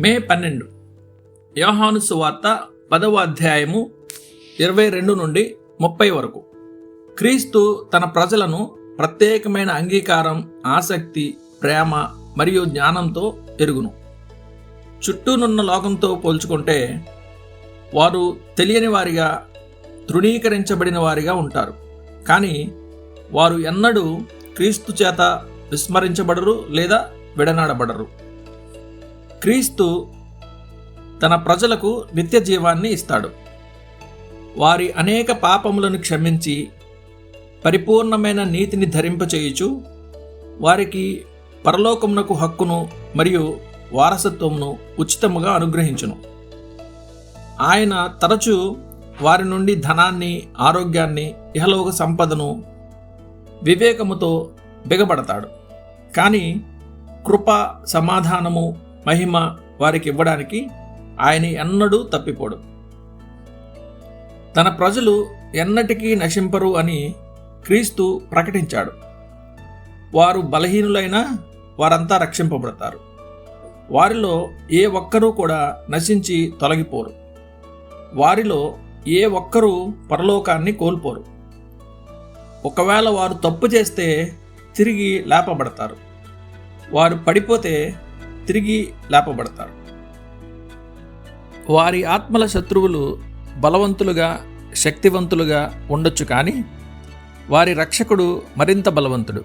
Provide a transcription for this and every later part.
మే పన్నెండు. యోహాను సువార్త పదవ అధ్యాయము ఇరవై రెండు నుండి ముప్పై వరకు. క్రీస్తు తన ప్రజలను ప్రత్యేకమైన అంగీకారం ఆసక్తి ప్రేమ మరియు జ్ఞానంతో ఎరుగును. చుట్టూనున్న లోకంతో పోల్చుకుంటే వారు తెలియని వారిగా తృణీకరించబడిన వారిగా ఉంటారు. కానీ వారు ఎన్నడూ క్రీస్తు చేత విస్మరించబడరు లేదా విడనాడబడరు. క్రీస్తు తన ప్రజలకు నిత్య జీవాన్ని ఇస్తాడు. వారి అనేక పాపములను క్షమించి పరిపూర్ణమైన నీతిని ధరింపచేయుచు వారికి పరలోకమునకు హక్కును మరియు వారసత్వమును ఉచితముగా అనుగ్రహించును. ఆయన తరచూ వారి నుండి ధనాన్ని ఆరోగ్యాన్ని ఇహలోక సంపదను వివేకముతో బిగబడతాడు. కానీ కృప సమాధానము మహిమ వారికి ఇవ్వడానికి ఆయన ఎన్నడూ తప్పిపోడు. తన ప్రజలు ఎన్నటికీ నశింపరు అని క్రీస్తు ప్రకటించాడు. వారు బలహీనులైనా వారంతా రక్షింపబడతారు. వారిలో ఏ ఒక్కరూ కూడా నశించి తొలగిపోరు. వారిలో ఏ ఒక్కరూ పరలోకాన్ని కోల్పోరు. ఒకవేళ వారు తప్పు చేస్తే తిరిగి లేపబడతారు. వారు పడిపోతే తిరిగి లేపబడతారు. వారి ఆత్మల శత్రువులు బలవంతులుగా శక్తివంతులుగా ఉండొచ్చు కానీ వారి రక్షకుడు మరింత బలవంతుడు.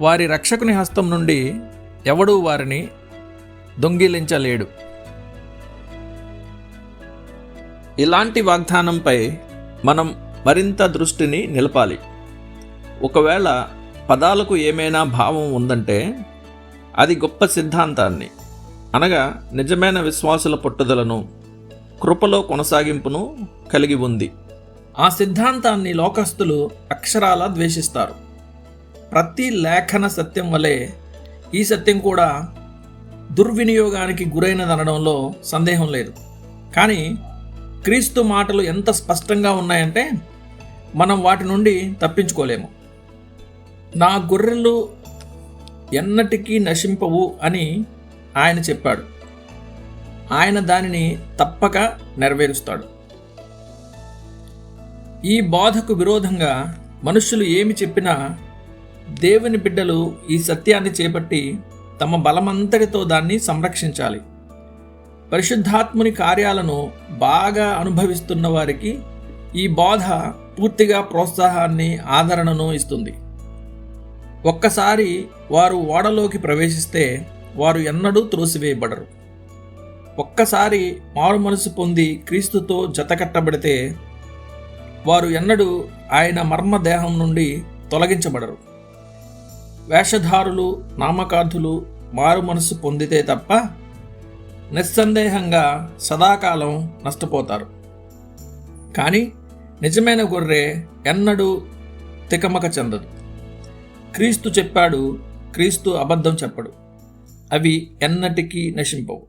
వారి రక్షకుని హస్తం నుండి ఎవడూ వారిని దొంగిలించలేడు. ఇలాంటి వాగ్దానంపై మనం మరింత దృష్టిని నిలపాలి. ఒకవేళ పదాలకు ఏమైనా భావం ఉందంటే అది గొప్ప సిద్ధాంతాన్ని. అనగా నిజమైన విశ్వాసుల పట్టుదలను కృపలో కొనసాగింపును కలిగి ఉంది. ఆ సిద్ధాంతాన్ని లోకస్తులు అక్షరాల ద్వేషిస్తారు. ప్రతి లేఖన సత్యం వలె ఈ సత్యం కూడా దుర్వినియోగానికి గురైనదనడంలో సందేహం లేదు. కానీ క్రీస్తు మాటలు ఎంత స్పష్టంగా ఉన్నాయంటే మనం వాటి నుండి తప్పించుకోలేము. నా గొర్రెలు ఎన్నటికీ నశింపవు అని ఆయన చెప్పాడు. ఆయన దానిని తప్పక నెరవేరుస్తాడు. ఈ బాధకు విరోధంగా మనుషులు ఏమి చెప్పినా దేవుని బిడ్డలు ఈ సత్యాన్ని చేపట్టి తమ బలమంతటితో దాన్ని సంరక్షించాలి. పరిశుద్ధాత్ముని కార్యాలను బాగా అనుభవిస్తున్న వారికి ఈ బాధ పూర్తిగా ప్రోత్సాహాన్ని ఆదరణను ఇస్తుంది. ఒక్కసారి వారు ఓడలోకి ప్రవేశిస్తే వారు ఎన్నడూ త్రోసివేయబడరు. ఒక్కసారి మారు మనసు పొంది క్రీస్తుతో జతకట్టబడితే వారు ఎన్నడూ ఆయన మర్మదేహం నుండి తొలగించబడరు. వేషధారులు నామకార్థులు మారు మనసు పొందితే తప్ప నిస్సందేహంగా సదాకాలం నష్టపోతారు. కానీ నిజమైన గొర్రె ఎన్నడూ తికమక చెందదు. క్రీస్తు చెప్పాడు క్రీస్తు అబద్ధం చెప్పడు. అవి ఎన్నటికీ నశింపవు.